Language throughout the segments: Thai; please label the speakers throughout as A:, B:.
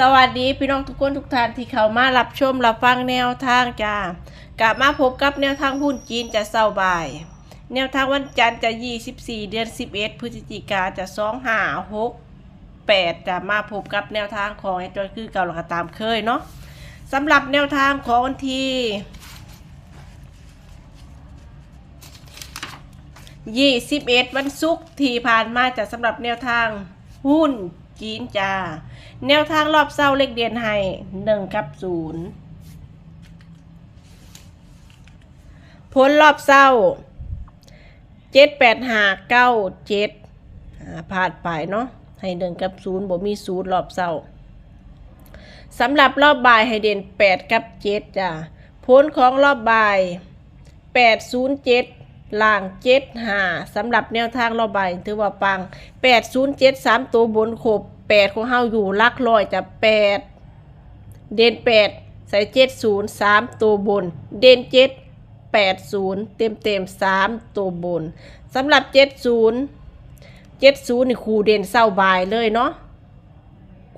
A: สวัสดีพี่น้องทุกคนทุกท่านที่เข้ามารับชมรับฟังแนวทางจ้ากลับมาพบกับแนวทางหุ้นจีนจะเศร้าบ่าย แนวทางวันจันทร์จะ 24 เดือน 11 พฤศจิกาจะ2 5 6 8จะมาพบกับแนวทางของไอ้จอยคือเก่าหลักตามเคยเนาะสำหรับแนวทางของวันที่ 21 วันศุกร์ที่ผ่านมาจะสำหรับแนวทางหุ้น จีนจ้า แนวทางรอบเศร้าเลขเดียนให้หนึ่งกับศูนย์ผลรอบเศร้าเจ็ดแปดห้าเก้าเจ็ดผ่านไปเนาะให้หนึ่งกับศูนย์บ่มีศูนย์รอบเศร้าสำหรับรอบบ่ายให้เด่นแปดกับเจ็ดจ้ะผลของรอบบ่ายแปดศูนย์เจ็ด ล่างเจ็ดหาสำหรับแนวทางรอบใบถือว่าปังแปดศูนย์เจ็ดสามตัวบนขบแปดของเฮาอยู่ลักร้อยจะแปดเด่นแปดใส่เจ็ดศูนย์สามตัวบน เด่นเจ็ดแปดศูนย์เต็มเต็มสามตัวบนสำหรับเจ็ดศูนย์เจ็ดศูนย์นี่ครูเด่นเศร้าบายเลยเนาะ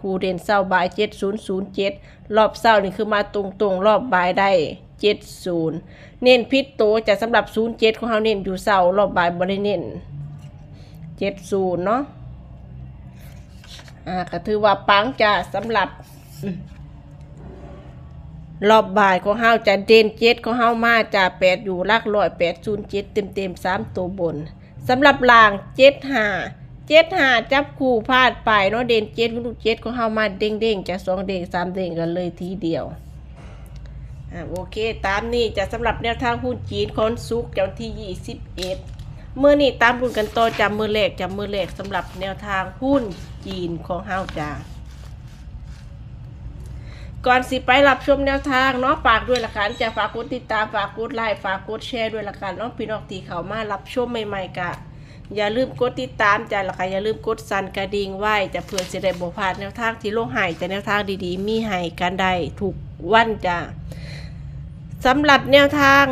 A: ครูเด่นเศร้าบายเจ็ดศูนย์ศูนย์เจ็ดรอบเศร้านี่คือมาตรงตรงรอบบายได้ เจ็ดศูนย์เน้นพิษโตจะสำหรับศูนย์เจ็ดของเฮาเน้นอยู่เศร้ารอบบ่ายบริเน้นเจ็ดศูนย์เนาะอ่าก็ถือว่าปังจะสำหรับรอบบ่ายของเฮาจะเด่นเจ็ดของเฮามาจะแปดอยู่ลักร้อยแปดศูนย์เจ็ดเต็มเต็มๆสามตัวบนสำหรับล่างเจ็ดห้าเจ็ดห้าจับคู่พลาดไปเนาะเด่นเจ็ดลูกเจ็ดของเฮามาเด้งเด้งจะสองเด้งสามเด้งกันเลยทีเดียว โอเค ตามนี้จะสำหรับแนวทางหุ้นจีนคอนซุกร์วันที่ยี่สิบเอ็ดเมื่อนี้ตามรุ่นกันต่อจำมือเลขจำมือเลขสำหรับแนวทางหุ้นจีนของเฮาจ้าก่อนสิไปรับชมแนวทางเนาะฝากด้วยละกันจะฝากกดติดตามฝากกดไลค์ฝากกดแชร์ด้วยละกันเนาะพี่น้องที่เขามารับชมใหม่ๆกะอย่าลืมกดติดตามจ้าละกันอย่าลืมกดสั่นกระดิ่งไว้จะเพื่อจะได้บ่พลาดแนวทางที่โลงให้แต่แนวทางดีๆ มีให้กันได้ทุกวันจ้า สำหรับแนวทาง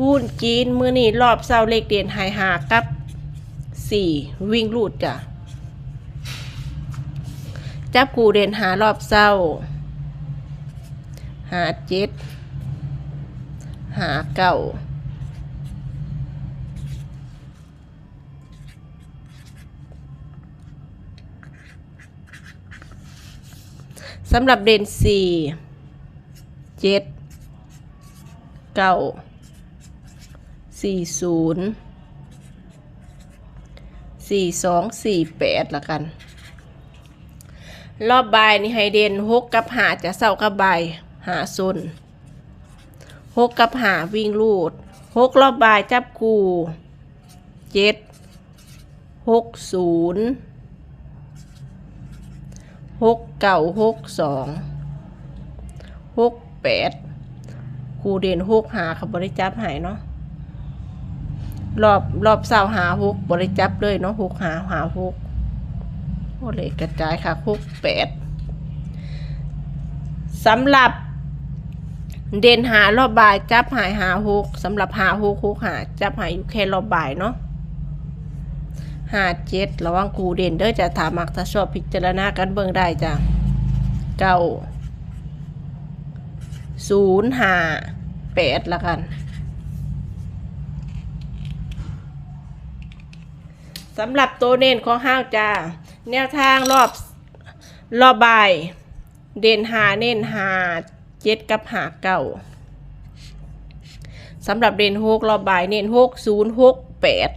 A: หุ้นจีนมือนี่รอบเศร้าเลขเด่นหายหากับสี่วิ่งรูดจ้ะ จับกูเด่นหารอบเศร้าหาเจ็ดหาเก้าสำหรับเด่นสี่เจ็ด เก้าสี่ศูนย์สี่สองสี่แปดละกัน รอบใบ่ายนี่ให้เด่นหกกับหาจะเศร้ากับบ่ายหาซุนหกกับหาวิ่งลูดหกรอบใบจับกูเจ็ดหกศูนย์หกเก้าหกสองหกแปด รูเด่นหกหาเขาบริจับหายเนาะรอบรอบเสาหาหกบริจับเลยเนาะหกหาหาหกโอ้เลยกระจายค่ะหกแปดสำหรับ เด่นหารอบบ่ายจับหายหาหกสำหรับหาหกหกหาจับหายอยู่แค่รอบบ่ายเนาะหาเจ็ดระวังครูเด่นเด้อจะถามมักถ้าชอบพิจารณากันเบิ่งได้จ้ะเก้าศูนย์ห้า แปดละกันสำหรับตัวเน้นของห้าวจ้า แนวทางรอบรอบบ่าย เด่นหาเน้นหาเจ็ดกับหาเก้าสำหรับเด่นหกรอบบ่ายเน้นหกศูนย์หกแปด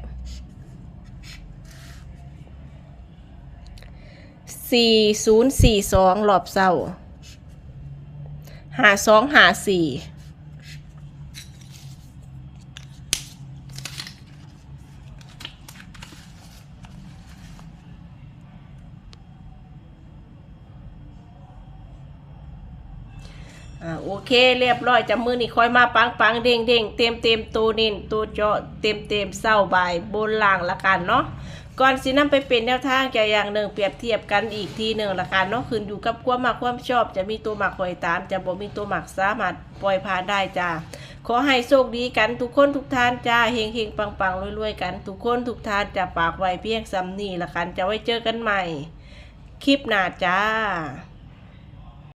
A: สี่ศูนย์สี่สองรอบเศร้าหาสองหาสี่ อ่าโอเคเรียบร้อยจะมือนี่ค่อยมาปังปังเด้งเด้งเต็มเต็มตัวน้นตัวเจาะเต็มเต็มเศร้าบายบนล่างละกันเนาะก่อนสินำไปเป็นแนวทางจะอย่างหนึ่งเปรียบเทียบกันอีกทีหนึ่งละกันเนาะขึ้นอยู่กับความมักความชอบ จะมีตัวหมักคอยตาม จะบ่มีตัวหมักสามารถปล่อยผ่านได้จ้าขอให้โชคดีกันทุกคนทุกท่านจ้าเฮงเฮงปังปังรวยๆกันทุกคนทุกท่านจะฝากไวเพียงซ้ำนี่ละกันจะไว้เจอกันใหม่ คลิปหน้าจ้า